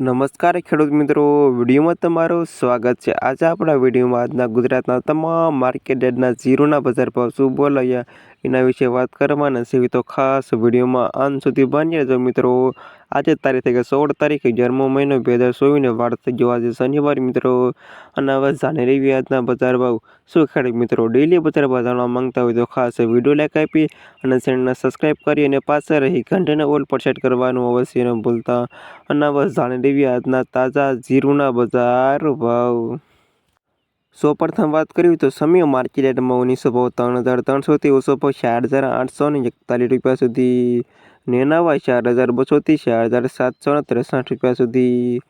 નમસ્કાર ખેડૂત મિત્રો, વિડીયોમાં તમારું સ્વાગત છે. આજે આપણા વિડીયોમાં આજના ગુજરાતના તમામ માર્કેટ યાર્ડના જીરોના બજાર ભાવ શું બોલાયા એના વિશે વાત કરવાના છે. તો ખાસ વિડીયોમાં અંત સુધી બની રહેજો મિત્રો. આજે તારીખ થઈ સોળ તારીખે, અગિયારમો મહિનો બે હજાર ચોવીસને વાર થઈ ગયો. આજે શનિવાર મિત્રો, અને હવે જાણી રહી આજના બજાર ભાવ. શું ખેડૂત મિત્રો ડેલી બજાર ભાવ જાણવા માંગતા હોય તો ખાસ વીડિયો લાઈક આપી અને ચેનલને સબસ્ક્રાઈબ કરી અને પાછળ રહી ઘંટીને ઓલ પર સેટ કરવાનું અવશ્ય ન ભૂલતા. અને હવે જાણી રહી આજના તાજા જીરુના બજાર ભાવ. સો પ્રથમ વાત કરીએ તો સમય માર્કેટ યાર્ડમાં ઓગણીસો ભાવ ત્રણ હજાર ત્રણસોથી ઓછો ભાવ ચાર હજાર આઠસો ને એકતાલીસ રૂપિયા સુધી નેનાવા ચાર હજાર બસોથી ચાર હજાર સાતસો ને ત્રેસઠ રૂપિયા સુધી.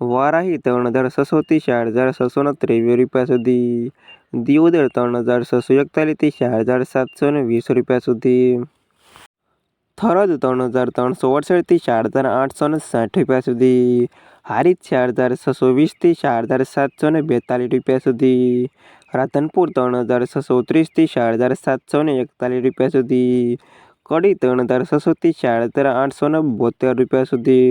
વારાહી ત્રણ હજાર છસોથી ચાર હજાર છસો ને ત્રેવીસ રૂપિયા સુધી. દિયોદર ત્રણ હજાર છસો એકતાલીસથી ચાર હજાર સાતસો ને વીસ રૂપિયા સુધી. થરદ ત્રણ હજાર ત્રણસો અડસઠથી ચાર હજાર આઠસો ને સાઠ રૂપિયા સુધી. હારીજ ચાર હજાર છસો વીસથી ચાર હજાર સાતસો ને બેતાલીસ રૂપિયા સુધી. રાધનપુર ત્રણ હજાર છસો ત્રીસથી ચાર હજાર સાતસો ને એકતાલીસ રૂપિયા સુધી. કડી ત્રણ હજાર છસોથી ચાર હજાર આઠસો ને બોતેર રૂપિયા સુધી.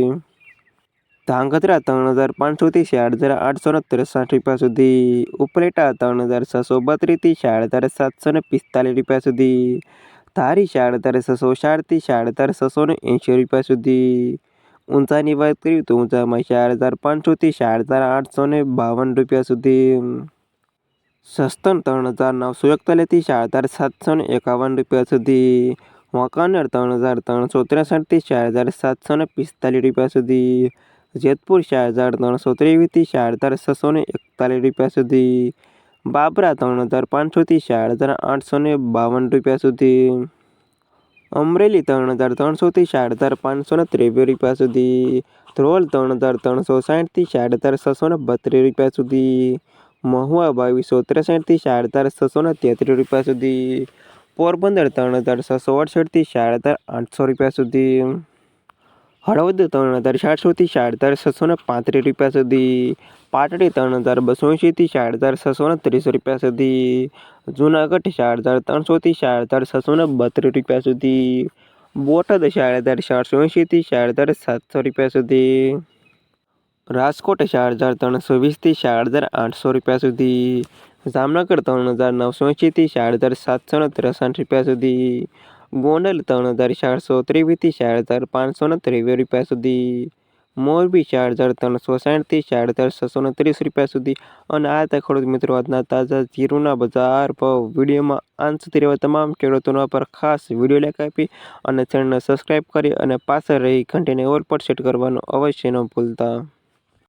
ધાંગધ્રા ત્રણ હજાર પાંચસોથી ચાર આઠસો ને ત્રેસઠ રૂપિયા સુધી. ઉપલેટા ત્રણ હજાર છસો બત્રીસથી ચાર હજાર સાતસો ને પિસ્તાલીસ રૂપિયા સુધી. ધારી ચાર હજાર છસો ચારથી ચાર હજાર છસો ને એંશી રૂપિયા સુધી. ઊંચાની વાત કરીએ તો ઊંચામાં ચાર હજાર પાંચસોથી ચાર હજાર આઠસો ને બાવન રૂપિયા સુધી. સસ્તન ત્રણ હજાર નવસો એકતાલીસથી ચાર હજાર સાતસો ને એકાવન રૂપિયા સુધી. વાંકાનેર ત્રણ હજાર ત્રણસો ત્રેસઠથી ચાર હજાર સાતસો ને પિસ્તાલીસ રૂપિયા સુધી. જેતપુર ચાર હજાર ત્રણસો ત્રેવીસથી ચાર હજાર છસો ને એકતાલીસ રૂપિયા સુધી. બાબરા ત્રણ હજાર પાંચસોથી ચાર હજાર આઠસો ને બાવન રૂપિયા સુધી. અમરેલી ત્રણ હજાર ત્રણસોથી ચાર હજાર પાંચસો ને ત્રેવીસ રૂપિયા સુધી. ધ્રોલ ત્રણ હજાર ત્રણસો સાઠથી ચાર હજાર છસો ને બત્રીસ રૂપિયા સુધી. મહુવા બાવીસો ત્રેસઠથી ચાર હજાર છસો ને તેત્રીસ રૂપિયા સુધી. પોરબંદર ત્રણ હજાર છસો અડસઠથી ચાર હજાર આઠસો રૂપિયા સુધી. હળવદ ત્રણ હજાર ચારસોથી ચાર હજાર છસો ને પાંત્રીસ રૂપિયા સુધી. પાટડી ત્રણ હજાર બસો એંશીથી ચાર હજાર છસો ને ત્રીસ રૂપિયા સુધી. જૂનાગઢ ચાર હજાર ત્રણસોથી ચાર હજાર છસો ને બત્રીસ રૂપિયા સુધી. બોટાદ ચાર હજાર ચારસો એંશીથી ચાર હજાર સાતસો રૂપિયા સુધી. રાજકોટ ચાર હજાર ત્રણસો વીસથી ચાર હજાર આઠસો રૂપિયા સુધી. જામનગર ત્રણ હજાર નવસો એંશીથી ચાર હજાર સાતસો ને ત્રેસઠ રૂપિયા સુધી. ગોંડલ ત્રણ હજાર ચારસો ત્રેવીસથી ચાર હજાર પાંચસો ને ત્રેવીસ રૂપિયા સુધી. મોરબી ચાર હજાર ત્રણસો સાઠથી ચાર હજાર છસો ને ત્રીસ રૂપિયા સુધી. અને આ હતા ખેડૂત મિત્રો આજના તાજા જીરુના બજાર ભાવ. વિડીયોમાં અંત સુધી રહેવા તમામ ખેડૂતોના પર ખાસ વીડિયો લેખ આપી અને ચેનલને સબસ્ક્રાઈબ કરી અને પાછળ રહી ઘંટીને ઓલ પર સેટ કરવાનું અવશ્ય ન ભૂલતા.